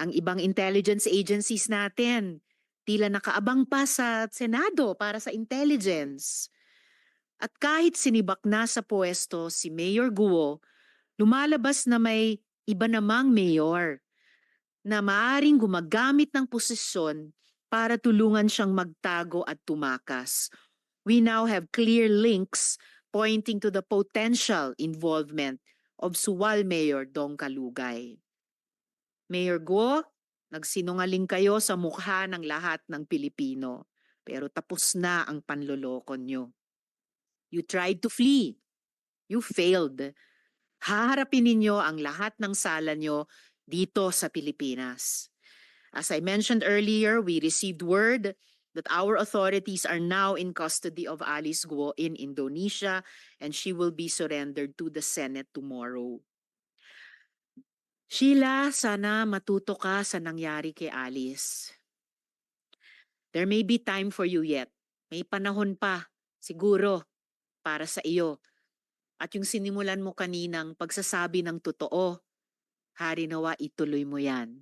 Ang ibang intelligence agencies natin, tila nakaabang pa sa Senado para sa intelligence. At kahit sinibak na sa pwesto si Mayor Guo, lumalabas na may iba namang mayor na maaring gumagamit ng posisyon para tulungan siyang magtago at tumakas. We now have clear links pointing to the potential involvement of Suwal Mayor Dong Kalugay. Mayor Guo, nagsinungaling kayo sa mukha ng lahat ng Pilipino, pero tapos na ang panloloko nyo. You tried to flee. You failed. Haharapin ninyo ang lahat ng sala nyo dito sa Pilipinas. As I mentioned earlier, we received word that our authorities are now in custody of Alice Guo in Indonesia and she will be surrendered to the Senate tomorrow. Sheila, sana matuto ka sa nangyari kay Alice. There may be time for you yet. May panahon pa, siguro, para sa iyo. At yung sinimulan mo kaninang pagsasabi ng totoo, hari nawa ituloy mo yan.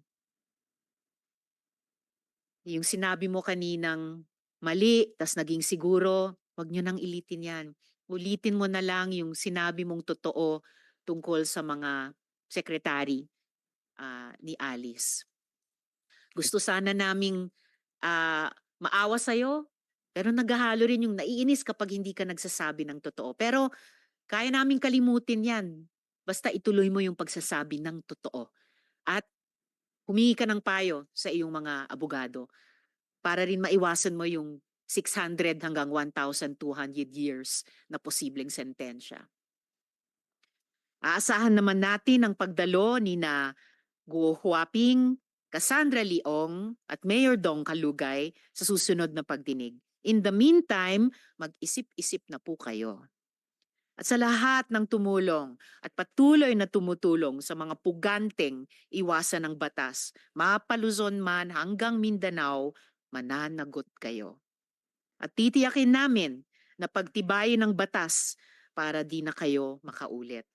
Yung sinabi mo kaninang mali, tas naging siguro, wag nyo nang ilitin yan. Ulitin mo na lang yung sinabi mong totoo tungkol sa mga sekretary ah, ni Alice. Gusto sana naming ah, maawa sa'yo, pero naghahalo rin yung naiinis kapag hindi ka nagsasabi ng totoo. Pero kaya naming kalimutin yan. Basta ituloy mo yung pagsasabi ng totoo. At humingi ka ng payo sa iyong mga abogado para rin maiwasan mo yung 600 hanggang 1,200 years na posibleng sentensya. Aasahan naman natin ang pagdalo ni na Guo Huaping, Cassandra Leong at Mayor Dong Kalugay sa susunod na pagdinig. In the meantime, mag-isip-isip na po kayo. At sa lahat ng tumulong at patuloy na tumutulong sa mga puganteng iwasan ng batas, mapaluzon man hanggang Mindanao, mananagot kayo. At titiyakin namin na pagtibayin ng batas para di na kayo makaulit.